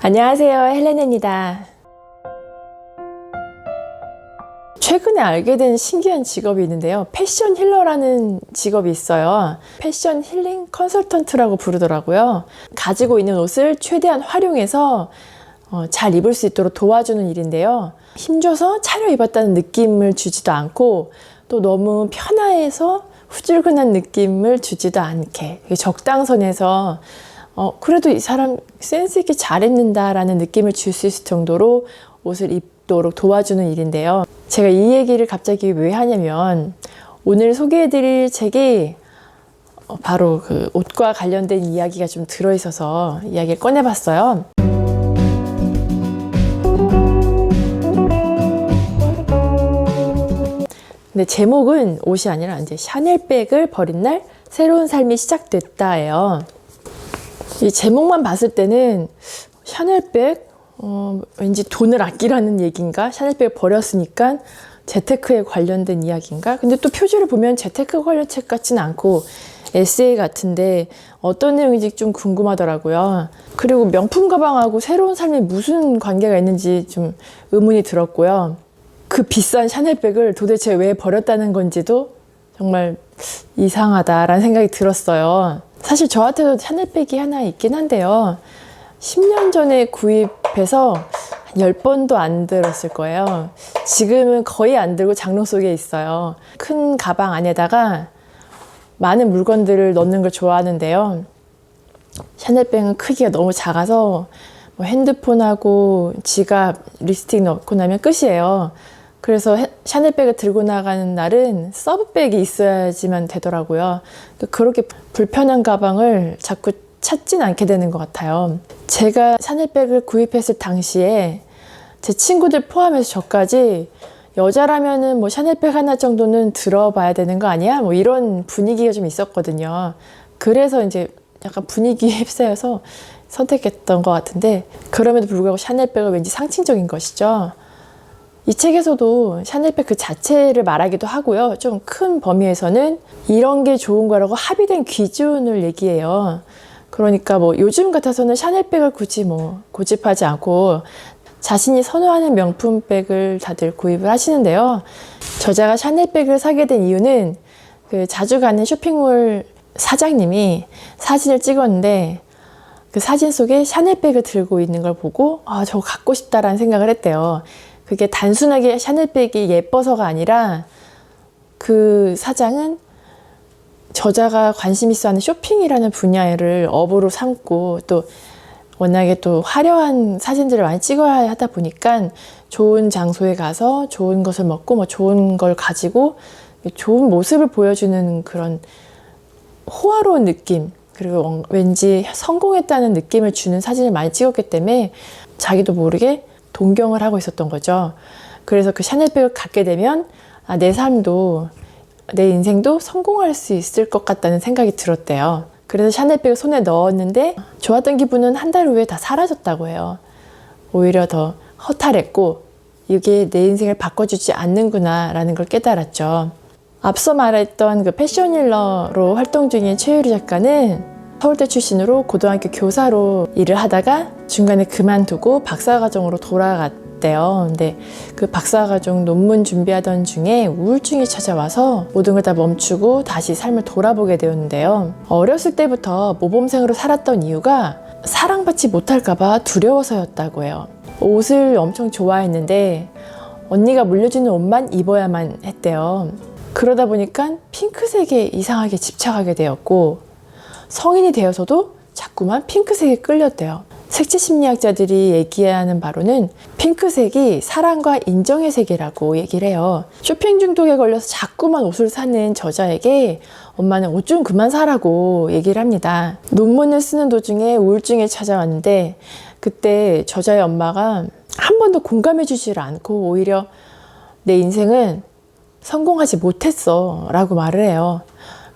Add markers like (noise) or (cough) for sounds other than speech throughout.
안녕하세요. 헬레네입니다. 최근에 알게 된 신기한 직업이 있는데요. 패션 힐러라는 직업이 있어요. 패션 힐링 컨설턴트라고 부르더라고요. 가지고 있는 옷을 최대한 활용해서 어, 잘 입을 수 있도록 도와주는 일인데요. 힘줘서 차려입었다는 느낌을 주지도 않고 또 너무 편해서 후줄근한 느낌을 주지도 않게 적당선에서 어, 그래도 이 사람 센스 있게 잘 입는다라는 느낌을 줄 수 있을 정도로 옷을 입도록 도와주는 일인데요. 제가 이 얘기를 갑자기 왜 하냐면 오늘 소개해드릴 책이 어, 바로 그 옷과 관련된 이야기가 좀 들어있어서 이야기를 꺼내봤어요. 근데 제목은 옷이 아니라 이제 샤넬백을 버린 날 새로운 삶이 시작됐다예요. 이 제목만 봤을 때는 샤넬백 어, 왠지 돈을 아끼라는 얘기인가? 샤넬백을 버렸으니까 재테크에 관련된 이야기인가? 근데 또 표지를 보면 재테크 관련 책 같지는 않고 에세이 같은데 어떤 내용인지 좀 궁금하더라고요. 그리고 명품 가방하고 새로운 삶이 무슨 관계가 있는지 좀 의문이 들었고요. 그 비싼 샤넬백을 도대체 왜 버렸다는 건지도 정말 이상하다라는 생각이 들었어요. 사실 저한테도 샤넬백이 하나 있긴 한데요. 10년 전에 구입해서 한 10번도 안 들었을 거예요. 지금은 거의 안 들고 장롱 속에 있어요. 큰 가방 안에다가 많은 물건들을 넣는 걸 좋아하는데요. 샤넬백은 크기가 너무 작아서 뭐 핸드폰하고 지갑, 립스틱 넣고 나면 끝이에요. 그래서 샤넬백을 들고 나가는 날은 서브백이 있어야지만 되더라고요. 그렇게 불편한 가방을 자꾸 찾진 않게 되는 것 같아요. 제가 샤넬백을 구입했을 당시에 제 친구들 포함해서 저까지 여자라면은 뭐 샤넬백 하나 정도는 들어봐야 되는 거 아니야? 뭐 이런 분위기가 좀 있었거든요. 그래서 이제 약간 분위기에 (laughs) 휩싸여서 선택했던 것 같은데 그럼에도 불구하고 샤넬백은 왠지 상징적인 것이죠. 이 책에서도 샤넬백 그 자체를 말하기도 하고요. 좀 큰 범위에서는 이런 게 좋은 거라고 합의된 기준을 얘기해요. 그러니까 뭐 요즘 같아서는 샤넬백을 굳이 뭐 고집하지 않고 자신이 선호하는 명품백을 다들 구입을 하시는데요. 저자가 샤넬백을 사게 된 이유는 그 자주 가는 쇼핑몰 사장님이 사진을 찍었는데 그 사진 속에 샤넬백을 들고 있는 걸 보고 아, 저거 갖고 싶다라는 생각을 했대요. 그게 단순하게 샤넬백이 예뻐서가 아니라 그 사장은 저자가 관심 있어 하는 쇼핑이라는 분야를 업으로 삼고 또 워낙에 또 화려한 사진들을 많이 찍어야 하다 보니까 좋은 장소에 가서 좋은 것을 먹고 뭐 좋은 걸 가지고 좋은 모습을 보여주는 그런 호화로운 느낌 그리고 왠지 성공했다는 느낌을 주는 사진을 많이 찍었기 때문에 자기도 모르게 동경을 하고 있었던 거죠. 그래서 그 샤넬백을 갖게 되면 아, 내 삶도 내 인생도 성공할 수 있을 것 같다는 생각이 들었대요. 그래서 샤넬백을 손에 넣었는데 좋았던 기분은 한 달 후에 다 사라졌다고 해요. 오히려 더 허탈했고 이게 내 인생을 바꿔주지 않는구나 라는 걸 깨달았죠. 앞서 말했던 그 패션힐러로 활동 중인 최유리 작가는 서울대 출신으로 고등학교 교사로 일을 하다가 중간에 그만두고 박사과정으로 돌아갔대요. 근데 그 박사과정 논문 준비하던 중에 우울증이 찾아와서 모든 걸 다 멈추고 다시 삶을 돌아보게 되었는데요. 어렸을 때부터 모범생으로 살았던 이유가 사랑받지 못할까봐 두려워서였다고 해요. 옷을 엄청 좋아했는데 언니가 물려주는 옷만 입어야만 했대요. 그러다 보니까 핑크색에 이상하게 집착하게 되었고 성인이 되어서도 자꾸만 핑크색에 끌렸대요. 색채 심리학자들이 얘기하는 바로는 핑크색이 사랑과 인정의 색이라고 얘기를 해요. 쇼핑 중독에 걸려서 자꾸만 옷을 사는 저자에게 엄마는 옷 좀 그만 사라고 얘기를 합니다. 논문을 쓰는 도중에 우울증이 찾아왔는데 그때 저자의 엄마가 한 번도 공감해 주지를 않고 오히려 내 인생은 성공하지 못했어 라고 말을 해요.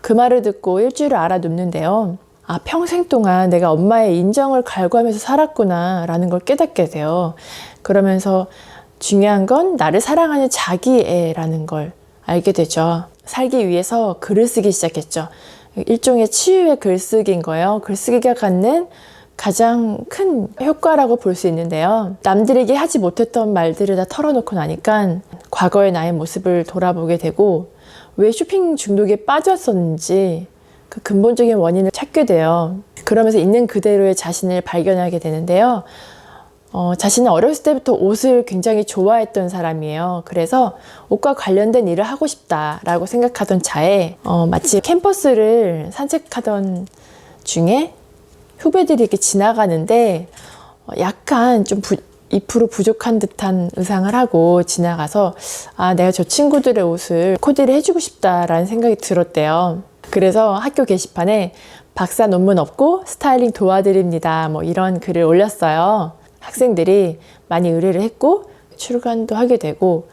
그 말을 듣고 일주일을 알아눕는데요. 아, 평생 동안 내가 엄마의 인정을 갈구하면서 살았구나 라는 걸 깨닫게 돼요. 그러면서 중요한 건 나를 사랑하는 자기애라는 걸 알게 되죠. 살기 위해서 글을 쓰기 시작했죠. 일종의 치유의 글쓰기인 거예요. 글쓰기가 갖는 가장 큰 효과라고 볼 수 있는데요. 남들에게 하지 못했던 말들을 다 털어놓고 나니까 과거의 나의 모습을 돌아보게 되고 왜 쇼핑 중독에 빠졌었는지 그 근본적인 원인을 찾게 돼요. 그러면서 있는 그대로의 자신을 발견하게 되는데요. 어, 자신은 어렸을 때부터 옷을 굉장히 좋아했던 사람이에요. 그래서 옷과 관련된 일을 하고 싶다라고 생각하던 차에 어, 마치 캠퍼스를 산책하던 중에 후배들이 이렇게 지나가는데 어, 약간 좀 부, 2% 부족한 듯한 의상을 하고 지나가서 아 내가 저 친구들의 옷을 코디를 해주고 싶다라는 생각이 들었대요. 그래서 학교 게시판에 박사 논문 없고 스타일링 도와드립니다. 뭐 이런 글을 올렸어요. 학생들이 많이 의뢰를 했고 출간도 하게 되고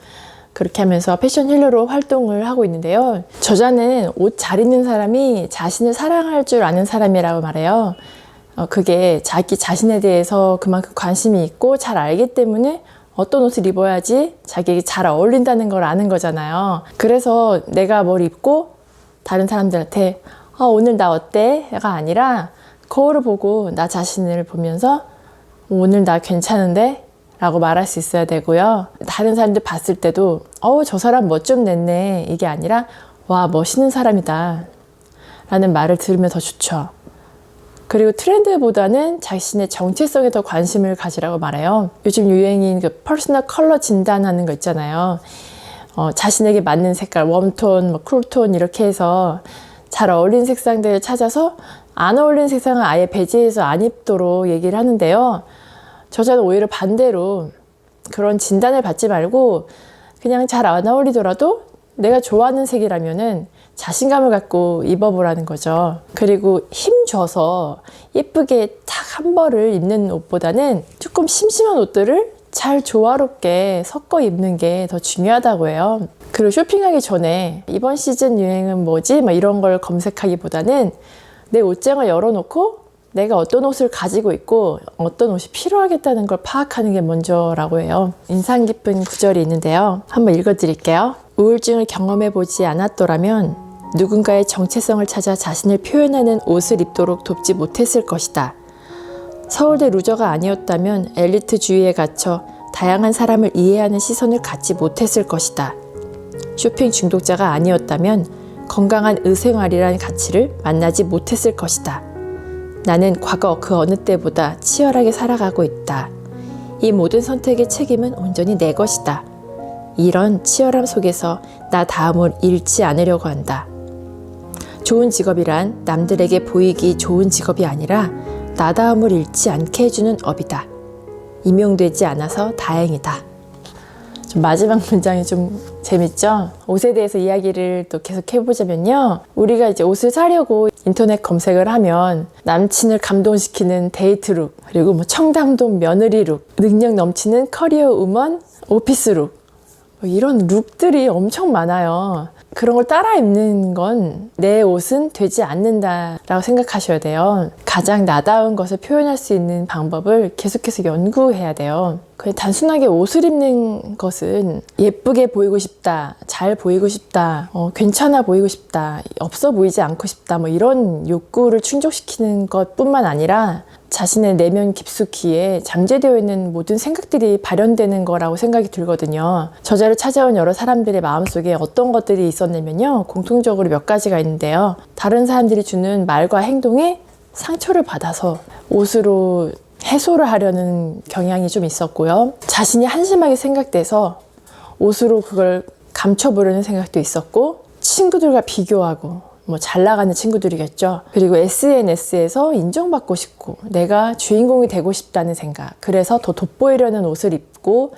그렇게 하면서 패션 힐러로 활동을 하고 있는데요. 저자는 옷 잘 입는 사람이 자신을 사랑할 줄 아는 사람이라고 말해요. 어, 그게 자기 자신에 대해서 그만큼 관심이 있고 잘 알기 때문에 어떤 옷을 입어야지 자기에게 잘 어울린다는 걸 아는 거잖아요. 그래서 내가 뭘 입고 다른 사람들한테 아, 오늘 나 어때?가 아니라 거울을 보고 나 자신을 보면서 오늘 나 괜찮은데? 라고 말할 수 있어야 되고요. 다른 사람들 봤을 때도 어우 저 사람 멋 좀 냈네 이게 아니라 와 멋있는 사람이다 라는 말을 들으면 더 좋죠. 그리고 트렌드보다는 자신의 정체성에 더 관심을 가지라고 말해요. 요즘 유행인 그 퍼스널 컬러 진단하는 거 있잖아요. 어, 자신에게 맞는 색깔, 웜톤, 뭐 쿨톤 이렇게 해서 잘 어울리는 색상들을 찾아서 안 어울리는 색상은 아예 배제해서 안 입도록 얘기를 하는데요. 저자는 오히려 반대로 그런 진단을 받지 말고 그냥 잘 안 어울리더라도 내가 좋아하는 색이라면은 자신감을 갖고 입어보라는 거죠. 그리고 힘 줘서 예쁘게 탁한 벌을 입는 옷보다는 조금 심심한 옷들을 잘 조화롭게 섞어 입는 게 더 중요하다고 해요. 그리고 쇼핑하기 전에 이번 시즌 유행은 뭐지? 막 이런 걸 검색하기보다는 내 옷장을 열어놓고 내가 어떤 옷을 가지고 있고 어떤 옷이 필요하겠다는 걸 파악하는 게 먼저라고 해요. 인상 깊은 구절이 있는데요. 한번 읽어드릴게요. 우울증을 경험해 보지 않았더라면 누군가의 정체성을 찾아 자신을 표현하는 옷을 입도록 돕지 못했을 것이다. 서울대 루저가 아니었다면 엘리트 주의에 갇혀 다양한 사람을 이해하는 시선을 갖지 못했을 것이다. 쇼핑 중독자가 아니었다면 건강한 의생활이란 가치를 만나지 못했을 것이다. 나는 과거 그 어느 때보다 치열하게 살아가고 있다. 이 모든 선택의 책임은 온전히 내 것이다. 이런 치열함 속에서 나 다음을 잃지 않으려고 한다. 좋은 직업이란 남들에게 보이기 좋은 직업이 아니라 나 다음을 잃지 않게 해주는 업이다. 임용되지 않아서 다행이다. 좀 마지막 문장이 좀 재밌죠? 옷에 대해서 이야기를 또 계속 해보자면요. 우리가 이제 옷을 사려고 인터넷 검색을 하면 남친을 감동시키는 데이트 룩, 그리고 뭐 청담동 며느리 룩, 능력 넘치는 커리어 우먼 오피스 룩, 뭐 이런 룩들이 엄청 많아요. 그런 걸 따라 입는 건 내 옷은 되지 않는다라고 생각하셔야 돼요. 가장 나다운 것을 표현할 수 있는 방법을 계속해서 연구해야 돼요. 그냥 단순하게 옷을 입는 것은 예쁘게 보이고 싶다, 잘 보이고 싶다, 어, 괜찮아 보이고 싶다, 없어 보이지 않고 싶다, 뭐 이런 욕구를 충족시키는 것 뿐만 아니라 자신의 내면 깊숙이에 잠재되어 있는 모든 생각들이 발현되는 거라고 생각이 들거든요. 저자를 찾아온 여러 사람들의 마음속에 어떤 것들이 있었냐면요. 공통적으로 몇 가지가 있는데요. 다른 사람들이 주는 말과 행동에 상처를 받아서 옷으로 해소를 하려는 경향이 좀 있었고요. 자신이 한심하게 생각돼서 옷으로 그걸 감춰보려는 생각도 있었고, 친구들과 비교하고, 뭐 잘 나가는 친구들이겠죠. 그리고 SNS에서 인정받고 싶고, 내가 주인공이 되고 싶다는 생각. 그래서 더 돋보이려는 옷을 입고,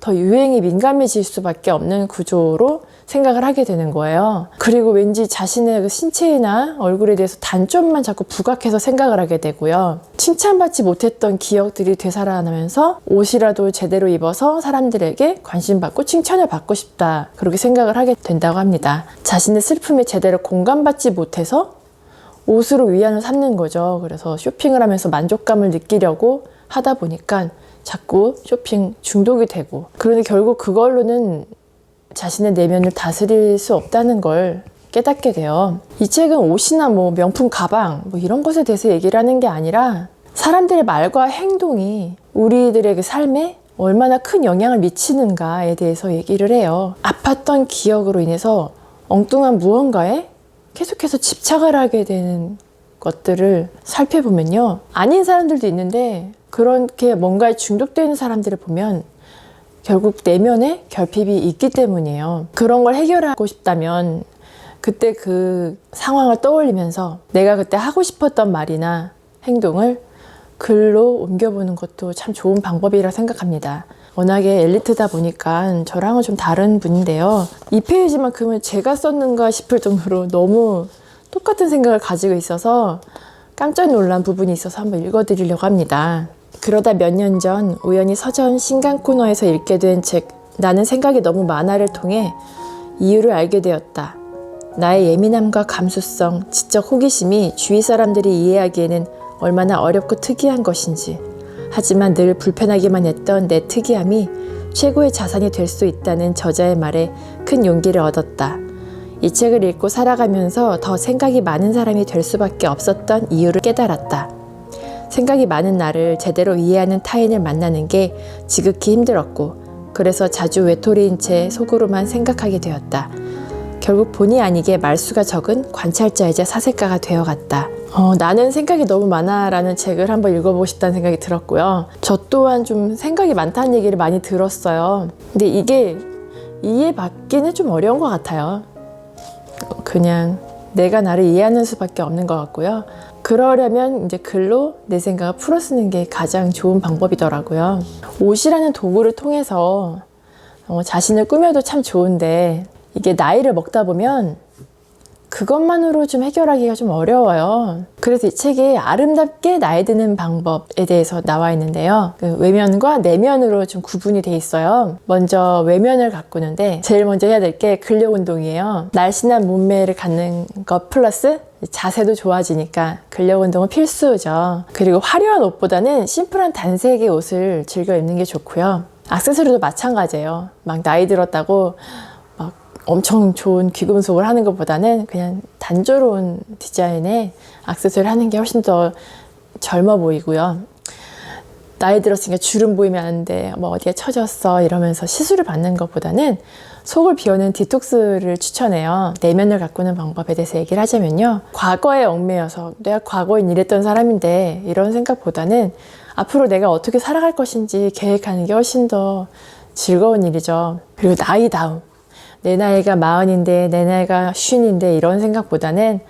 더 유행이 민감해질 수밖에 없는 구조로 생각을 하게 되는 거예요. 그리고 왠지 자신의 그 신체나 얼굴에 대해서 단점만 자꾸 부각해서 생각을 하게 되고요. 칭찬받지 못했던 기억들이 되살아나면서 옷이라도 제대로 입어서 사람들에게 관심받고 칭찬을 받고 싶다. 그렇게 생각을 하게 된다고 합니다. 자신의 슬픔에 제대로 공감받지 못해서 옷으로 위안을 삼는 거죠. 그래서 쇼핑을 하면서 만족감을 느끼려고 하다 보니까 자꾸 쇼핑 중독이 되고 그런데 결국 그걸로는 자신의 내면을 다스릴 수 없다는 걸 깨닫게 돼요. 이 책은 옷이나 뭐 명품 가방 뭐 이런 것에 대해서 얘기를 하는 게 아니라 사람들의 말과 행동이 우리들의 그 삶에 얼마나 큰 영향을 미치는가에 대해서 얘기를 해요. 아팠던 기억으로 인해서 엉뚱한 무언가에 계속해서 집착을 하게 되는 것들을 살펴보면요. 아닌 사람들도 있는데 그렇게 뭔가에 중독되는 사람들을 보면 결국 내면에 결핍이 있기 때문이에요. 그런 걸 해결하고 싶다면 그때 그 상황을 떠올리면서 내가 그때 하고 싶었던 말이나 행동을 글로 옮겨보는 것도 참 좋은 방법이라 생각합니다. 워낙에 엘리트다 보니까 저랑은 좀 다른 분인데요. 이 페이지만큼은 제가 썼는가 싶을 정도로 너무 똑같은 생각을 가지고 있어서 깜짝 놀란 부분이 있어서 한번 읽어드리려고 합니다. 그러다 몇 년 전 우연히 서점 신간 코너에서 읽게 된 책 나는 생각이 너무 많아를 통해 이유를 알게 되었다. 나의 예민함과 감수성, 지적 호기심이 주위 사람들이 이해하기에는 얼마나 어렵고 특이한 것인지. 하지만 늘 불편하기만 했던 내 특이함이 최고의 자산이 될 수 있다는 저자의 말에 큰 용기를 얻었다. 이 책을 읽고 살아가면서 더 생각이 많은 사람이 될 수밖에 없었던 이유를 깨달았다. 생각이 많은 나를 제대로 이해하는 타인을 만나는 게 지극히 힘들었고, 그래서 자주 외톨이인 채 속으로만 생각하게 되었다. 결국 본의 아니게 말수가 적은 관찰자이자 사색가가 되어갔다. 어, 나는 생각이 너무 많아라는 책을 한번 읽어보고 싶다는 생각이 들었고요. 저 또한 좀 생각이 많다는 얘기를 많이 들었어요. 근데 이게 이해받기는 좀 어려운 것 같아요. 그냥 내가 나를 이해하는 수밖에 없는 것 같고요. 그러려면 이제 글로 내 생각을 풀어 쓰는 게 가장 좋은 방법이더라고요. 옷이라는 도구를 통해서 어, 자신을 꾸며도 참 좋은데 이게 나이를 먹다 보면 그것만으로 좀 해결하기가 좀 어려워요. 그래서 이 책에 아름답게 나이 드는 방법에 대해서 나와 있는데요. 그 외면과 내면으로 좀 구분이 돼 있어요. 먼저 외면을 가꾸는데 제일 먼저 해야 될 게 근력 운동이에요. 날씬한 몸매를 갖는 것 플러스 자세도 좋아지니까 근력 운동은 필수죠. 그리고 화려한 옷보다는 심플한 단색의 옷을 즐겨 입는 게 좋고요. 액세서리도 마찬가지예요. 막 나이 들었다고 막 엄청 좋은 귀금속을 하는 것보다는 그냥 단조로운 디자인의 액세서리를 하는 게 훨씬 더 젊어 보이고요. 나이 들었으니까 주름 보이면 안 돼. 뭐 어디에 처졌어. 이러면서 시술을 받는 것보다는 속을 비우는 디톡스를 추천해요. 내면을 가꾸는 방법에 대해서 얘기를 하자면요. 과거에 얽매여서 내가 과거에 이랬던 사람인데 이런 생각보다는 앞으로 내가 어떻게 살아갈 것인지 계획하는 게 훨씬 더 즐거운 일이죠. 그리고 나이다움. 내 나이가 마흔인데 내 나이가 쉰인데 이런 생각보다는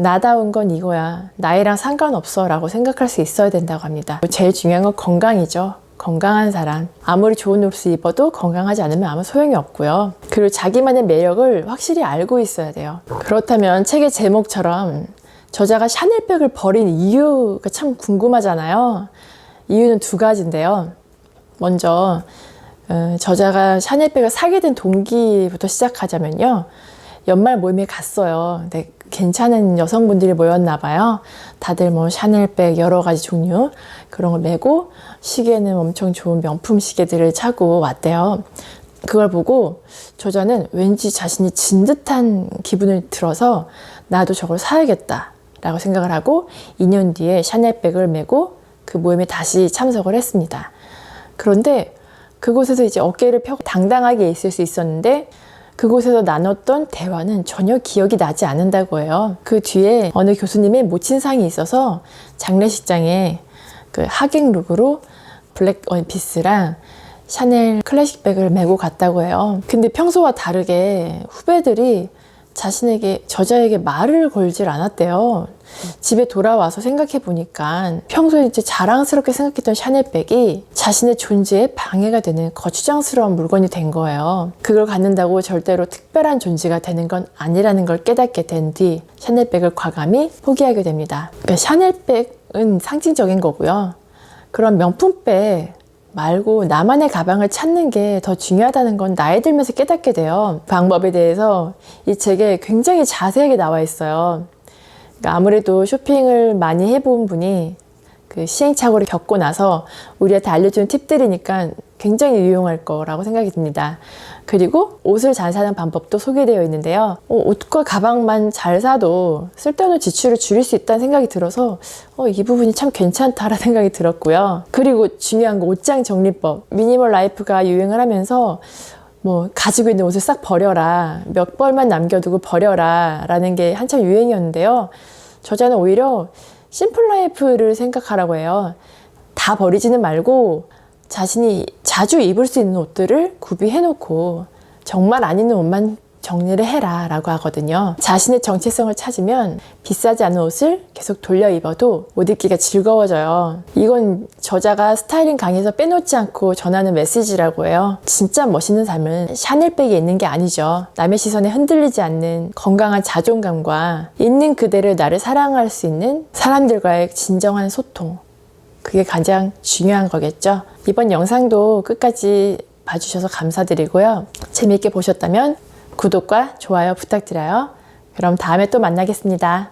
나다운 건 이거야. 나이랑 상관없어. 라고 생각할 수 있어야 된다고 합니다. 제일 중요한 건 건강이죠. 건강한 사람. 아무리 좋은 옷을 입어도 건강하지 않으면 아무 소용이 없고요. 그리고 자기만의 매력을 확실히 알고 있어야 돼요. 그렇다면 책의 제목처럼 저자가 샤넬백을 버린 이유가 참 궁금하잖아요. 이유는 두 가지인데요. 먼저 어, 저자가 샤넬백을 사게 된 동기부터 시작하자면요. 연말 모임에 갔어요. 근데 괜찮은 여성분들이 모였나 봐요. 다들 뭐 샤넬백 여러 가지 종류 그런 걸 메고 시계는 엄청 좋은 명품 시계들을 차고 왔대요. 그걸 보고 저자는 왠지 자신이 진 듯한 기분을 들어서 나도 저걸 사야겠다 라고 생각을 하고 2년 뒤에 샤넬백을 메고 그 모임에 다시 참석을 했습니다. 그런데 그곳에서 이제 어깨를 펴고 당당하게 있을 수 있었는데 그곳에서 나눴던 대화는 전혀 기억이 나지 않는다고 해요. 그 뒤에 어느 교수님의 모친상이 있어서 장례식장에 그 하객 룩으로 블랙 원피스랑 샤넬 클래식백을 메고 갔다고 해요. 근데 평소와 다르게 후배들이 자신에게 저자에게 말을 걸질 않았대요. 집에 돌아와서 생각해 보니까 평소에 이제 자랑스럽게 생각했던 샤넬백이 자신의 존재에 방해가 되는 거추장스러운 물건이 된 거예요. 그걸 갖는다고 절대로 특별한 존재가 되는 건 아니라는 걸 깨닫게 된 뒤 샤넬백을 과감히 포기하게 됩니다. 그러니까 샤넬백은 상징적인 거고요. 그런 명품백 말고 나만의 가방을 찾는 게 더 중요하다는 건 나이 들면서 깨닫게 돼요. 방법에 대해서 이 책에 굉장히 자세하게 나와 있어요. 그러니까 아무래도 쇼핑을 많이 해본 분이 그 시행착오를 겪고 나서 우리한테 알려주는 팁들이니까 굉장히 유용할 거라고 생각이 듭니다. 그리고 옷을 잘 사는 방법도 소개되어 있는데요. 어, 옷과 가방만 잘 사도 쓸데없는 지출을 줄일 수 있다는 생각이 들어서 어, 이 부분이 참 괜찮다라는 (laughs) 생각이 들었고요. 그리고 중요한 거 옷장 정리법. 미니멀 라이프가 유행을 하면서 뭐 가지고 있는 옷을 싹 버려라. 몇 벌만 남겨두고 버려라. 라는 게 한참 유행이었는데요. 저자는 오히려 심플 라이프를 생각하라고 해요. 다 버리지는 말고 자신이 자주 입을 수 있는 옷들을 구비해 놓고 정말 안 입는 옷만 정리를 해라 라고 하거든요. 자신의 정체성을 찾으면 비싸지 않은 옷을 계속 돌려 입어도 옷 입기가 즐거워져요. 이건 저자가 스타일링 강의에서 빼놓지 않고 전하는 메시지라고 해요. 진짜 멋있는 삶은 샤넬백에 있는 게 아니죠. 남의 시선에 흔들리지 않는 건강한 자존감과 있는 그대로 나를 사랑할 수 있는 사람들과의 진정한 소통. 그게 가장 중요한 거겠죠. 이번 영상도 끝까지 봐주셔서 감사드리고요. 재미있게 보셨다면 구독과 좋아요 부탁드려요. 그럼 다음에 또 만나겠습니다.